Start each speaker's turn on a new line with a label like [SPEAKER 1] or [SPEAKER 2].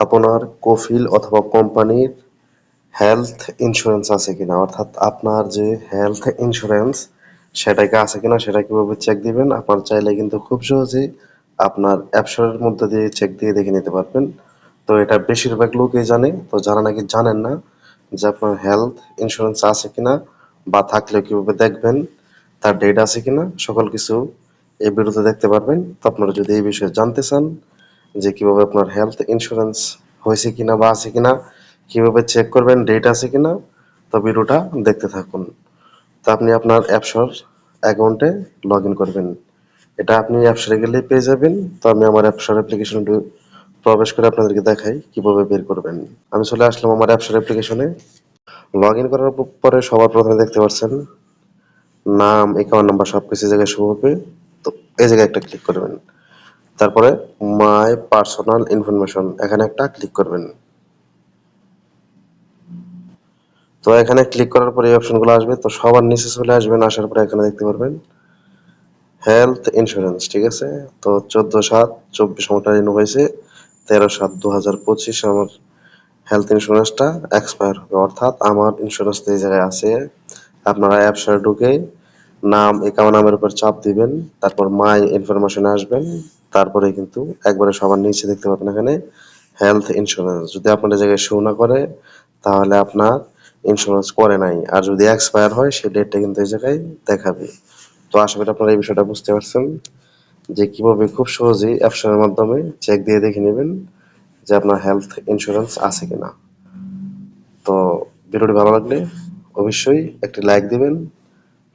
[SPEAKER 1] আপনার কফিল অথবা কোম্পানির হেলথ ইন্স্যুরেন্স আছে কিনা? অর্থাৎ আপনার যে হেলথ ইন্স্যুরেন্স সেটাকে আছে কিনা, সেটা কীভাবে চেক দিবেন? আপনার চাইলে কিন্তু খুব সহজেই আপনার অ্যাপসের মধ্যে দিয়ে চেক দিয়ে দেখে নিতে পারবেন। তো এটা বেশিরভাগ লোকই জানে, তো যারা নাকি জানেন না যে আপনার হেলথ ইন্স্যুরেন্স আছে কিনা বা থাকলেও কীভাবে দেখবেন, তার ডেট আছে কিনা, সকল কিছু এই ভিডিওতে দেখতে পারবেন। তো আপনারা যদি এই বিষয়ে জানতে চান যে কীভাবে আপনার হেলথ ইন্স্যুরেন্স হয়েছে কিনা বা আছে কিনা, কীভাবে চেক করবেন ডেট আছে কিনা, তো ভিডিওটা দেখতে থাকুন। তো আপনি আপনার অ্যাপসর অ্যাকাউন্টে লগ ইন করবেন। এটা আপনি অ্যাপসরে গেলেই পেয়ে যাবেন। তো আমি আমার অ্যাপসর অ্যাপ্লিকেশনটি প্রবেশ করে আপনাদেরকে দেখাই কীভাবে বের করবেন। আমি চলে আসলাম আমার অ্যাপসর অ্যাপ্লিকেশনে লগ ইন করার পরে সবার প্রথমে দেখতে পাচ্ছেন নাম অ্যাকাউন্ট নাম্বার সব কিছু জায়গায় শুরু হবে। তো এই জায়গায় একটা ক্লিক করবেন। তারপরে মাই পার্সোনাল ইনফরমেশন এখানে একটা ক্লিক করবেন। তো এখানে ক্লিক করার পরে এই অপশনগুলো আসবে, তো সবার নিচে চলে আসবেন আসার পরে এখানে দেখতে পারবেন হেলথ ইন্স্যুরেন্স ঠিক আছে? তো চোদ্দ সাত চব্বিশ মোটা রিনিউ হয়েছে, তেরো সাত দু হাজার পঁচিশ আমার হেলথ ইন্স্যুরেন্সটা এক্সপায়ার হবে। অর্থাৎ আমার ইন্স্যুরেন্স এই জায়গায় আছে। আপনারা অ্যাপসে ঢুকে নাম একাউন্ট নামের উপর চাপ দিবেন। তারপর মাই ইনফরমেশন আসবেন। তারপরে কিন্তু একবারে সবার নিচে দেখতে পাবেন এখানে হেলথ ইন্স্যুরেন্স যদি আপনার জায়গায় শো না করে, তাহলে আপনার ইন্স্যুরেন্স করে নাই। আর যদি এক্সপায়ার হয়, সেই ডেটটা কিন্তু এই জায়গায় দেখাবে। তো আশা করি আপনারা এই বিষয়টা বুঝতে পারছেন যে কীভাবে খুব সহজেই অ্যাপসের মাধ্যমে চেক দিয়ে দেখে নেবেন যে আপনার হেলথ ইন্স্যুরেন্স আছে কিনা। তো ভিডিওটি ভালো লাগলে অবশ্যই একটি লাইক দিবেন।